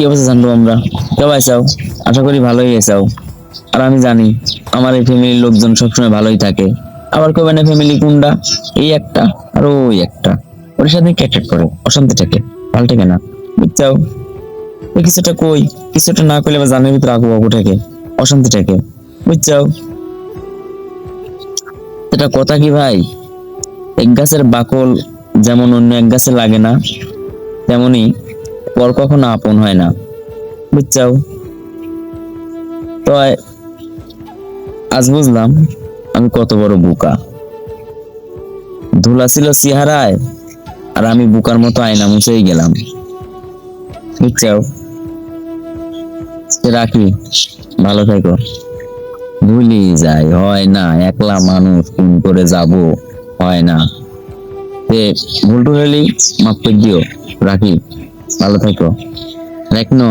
কি অবস্থা জানব আমরা? কেউ আইসাও আশা করি ভালোই আইসাও আর আমি জানি, আমার এই ফ্যামিলির লোকজন সবসময় ভালোই থাকে। আবার কেউ না ফ্যামিলি কোনটা? এই একটা, আর ওই একটা। ওর সাথে ক্যাটেট করে? অশান্তি থাকে পাল্টে কেনা বুঝছাও? কিছুটা কই, কিছুটা না করলে আবার জানের ভিতরে আগু আগু থাকে, অশান্তি থাকে। বুঝছাও? এটা কথা কি ভাই? এক গাছের বাকল যেমন অন্য এক গাছে লাগে না তেমনি পর কখনো আপন হয় না। বুঝছাও? তো আজ বুঝলাম আমি কত বড় বোকা। ধুলা ছিল চেহারায়, আর আমি বোকার মতো আয়না মুছেই গেলাম। বুঝছাও? রাখি, ভালো থেকো। ভুলি যাই, হয় না, একলা মানুষ কোন করে যাব, হয় না। তে, ভুল টুল হলেই মাফ করে দিও রাখি। ভালো থেকো। দেখনো